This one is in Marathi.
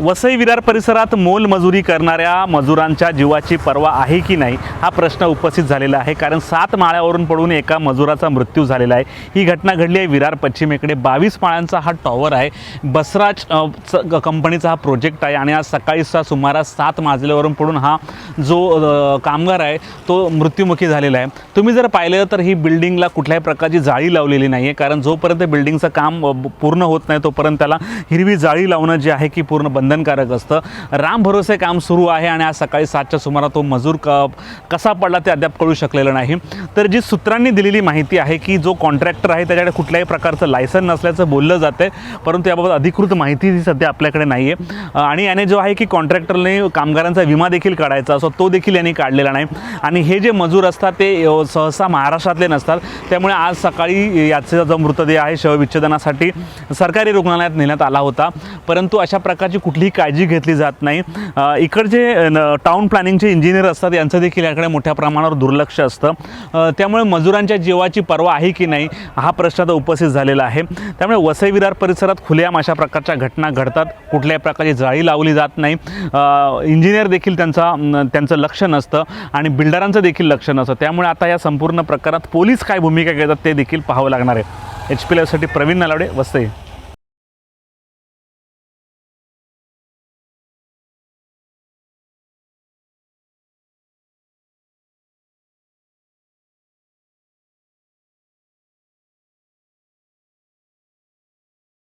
वसई विरार परिसरात मोलमजुरी करणाऱ्या मजुरांच्या जीवाची पर्वा आहे की नाही हा प्रश्न उपस्थित झालेला आहे. कारण सात माळ्यावरून पडून एका मजुराचा मृत्यू झालेला आहे. ही घटना घडली आहे विरार पश्चिमेकडे. बावीस माळ्यांचा हा टॉवर आहे. बसराज कंपनीचा हा प्रोजेक्ट आहे. आणि आज सकाळीचा सुमारास सात माजल्यावरून पडून हा जो कामगार आहे तो मृत्युमुखी झालेला आहे. तुम्ही जर पाहिलं तर ही बिल्डिंगला कुठल्याही प्रकारची जाळी लावलेली नाही आहे कारण जोपर्यंत बिल्डिंगचं काम पूर्ण होत नाही तोपर्यंत त्याला हिरवी जाळी लावणं जे आहे की पूर्ण बंधनकारक असतं. राम भरोसे काम सुरू आहे आणि आज सकाळी सातच्या सुमारा तो मजूर क कसा पडला ते अद्याप कळू शकलेलं नाही. तर जी सूत्रांनी दिलेली माहिती आहे की जो कॉन्ट्रॅक्टर आहे त्याच्याकडे कुठल्याही प्रकारचं लायसन नसल्याचं बोललं जातं परंतु याबाबत अधिकृत माहिती ही सध्या आपल्याकडे नाही आहे आणि याने जो आहे की कॉन्ट्रॅक्टरने कामगारांचा विमा देखील काढायचा असो तो देखील यांनी काढलेला नाही. आणि हे जे मजूर असतात ते सहसा महाराष्ट्रातले नसतात. त्यामुळे आज सकाळी याचा जो मृतदेह आहे शवविच्छेदनासाठी सरकारी रुग्णालयात नेण्यात आला होता. परंतु अशा प्रकारची कुठलीही काळजी घेतली जात नाही. इकडचे टाऊन प्लॅनिंगचे इंजिनियर असतात यांचं देखील याकडे मोठ्या प्रमाणावर दुर्लक्ष असतं. त्यामुळे मजुरांच्या जीवाची पर्वा आहे की नाही हा प्रश्न आता उपस्थित झालेला आहे. त्यामुळे वसई विरार परिसरात खुलेआम अशा प्रकारच्या घटना घडतात. कुठल्याही प्रकारची जाळी लावली जात नाही. इंजिनियर देखील त्यांचा त्यांचं लक्ष नसतं आणि बिल्डरांचं देखील लक्ष नसतं. त्यामुळे आता या संपूर्ण प्रकारात पोलीस काय भूमिका घेतात ते देखील पाहावं लागणार आहे. एच पी साठी प्रवीण नलावडे वसई.